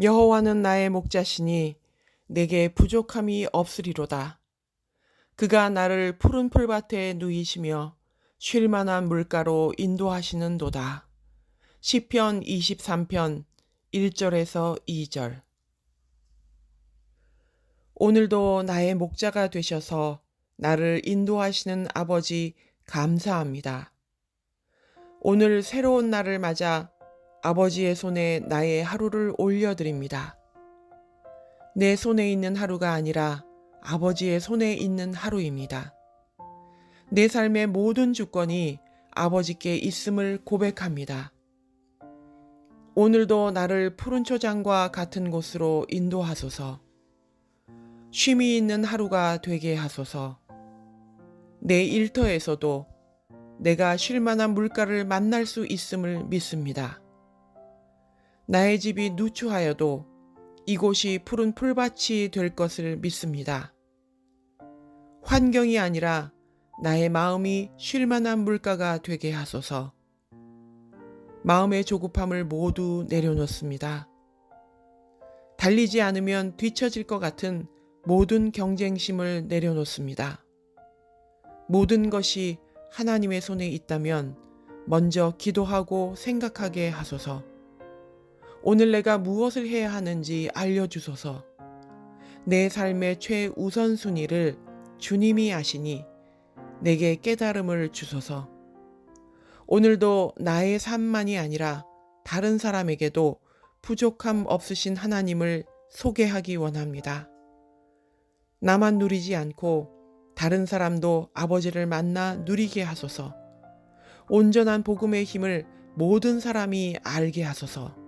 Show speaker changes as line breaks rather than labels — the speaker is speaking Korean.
여호와는 나의 목자시니 내게 부족함이 없으리로다. 그가 나를 푸른 풀밭에 누이시며 쉴 만한 물가로 인도하시는 도다. 시편 23편 1절에서 2절 오늘도 나의 목자가 되셔서 나를 인도하시는 아버지 감사합니다. 오늘 새로운 날을 맞아 아버지의 손에 나의 하루를 올려드립니다. 내 손에 있는 하루가 아니라 아버지의 손에 있는 하루입니다. 내 삶의 모든 주권이 아버지께 있음을 고백합니다. 오늘도 나를 푸른 초장과 같은 곳으로 인도하소서. 쉼이 있는 하루가 되게 하소서. 내 일터에서도 내가 쉴 만한 물가를 만날 수 있음을 믿습니다. 나의 집이 누추하여도 이곳이 푸른 풀밭이 될 것을 믿습니다. 환경이 아니라 나의 마음이 쉴 만한 물가가 되게 하소서. 마음의 조급함을 모두 내려놓습니다. 달리지 않으면 뒤처질 것 같은 모든 경쟁심을 내려놓습니다. 모든 것이 하나님의 손에 있다면 먼저 기도하고 생각하게 하소서. 오늘 내가 무엇을 해야 하는지 알려주소서. 내 삶의 최우선순위를 주님이 아시니 내게 깨달음을 주소서. 오늘도 나의 삶만이 아니라 다른 사람에게도 부족함 없으신 하나님을 소개하기 원합니다. 나만 누리지 않고 다른 사람도 아버지를 만나 누리게 하소서. 온전한 복음의 힘을 모든 사람이 알게 하소서.